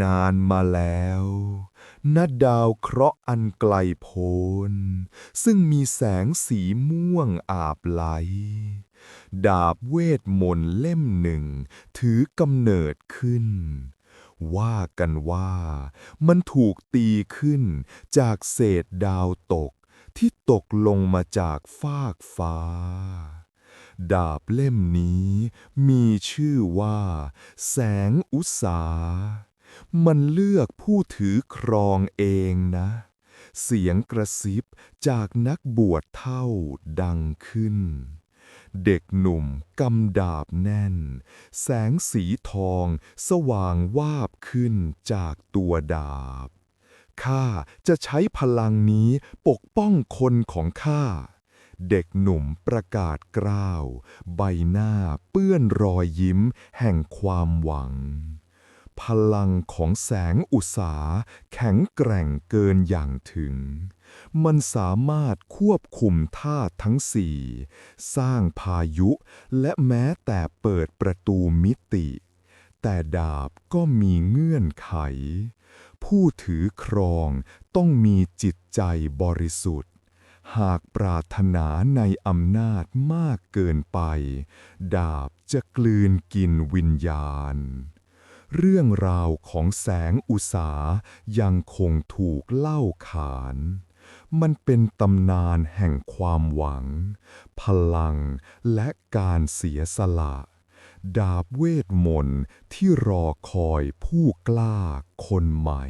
นานมาแล้วณดาวเคราะห์อันไกลโพ้น ซึ่งมีแสงสีม่วงอาบไหล ดาบเวทมนต์เล่มหนึ่ง ถือกำเนิดขึ้น ว่ากันว่ามันถูกตีขึ้นจากเศษดาวตกที่ตกลงมาจากฟากฟ้า ดาบเล่มนี้มีชื่อว่า แสงอุษา มันเลือกผู้ถือครองเองนะ เสียงกระซิบจากนักบวชเท่าดังขึ้น เด็กหนุ่มกำดาบแน่น แสงสีทองสว่างวาบขึ้นจากตัวดาบ ข้าจะใช้พลังนี้ปกป้องคนของข้าเด็กหนุ่มประกาศกล้าว ใบหน้าเปื้อนรอยยิ้มแห่งความหวัง พลังของแสงอุษาแข็งแกร่งเกินอย่างถึง มันสามารถควบคุมธาตุทั้งสี่ สร้างพายุและแม้แต่เปิดประตูมิติ แต่ดาบก็มีเงื่อนไข ผู้ถือครองต้องมีจิตใจบริสุทธิ์หากปรารถนาในอำนาจมากเกินไป ดาบจะกลืนกินวิญญาณ เรื่องราวของแสงอุษายังคงถูกเล่าขาน มันเป็นตำนานแห่งความหวัง พลังและการเสียสละ ดาบเวทมนต์ที่รอคอยผู้กล้าคนใหม่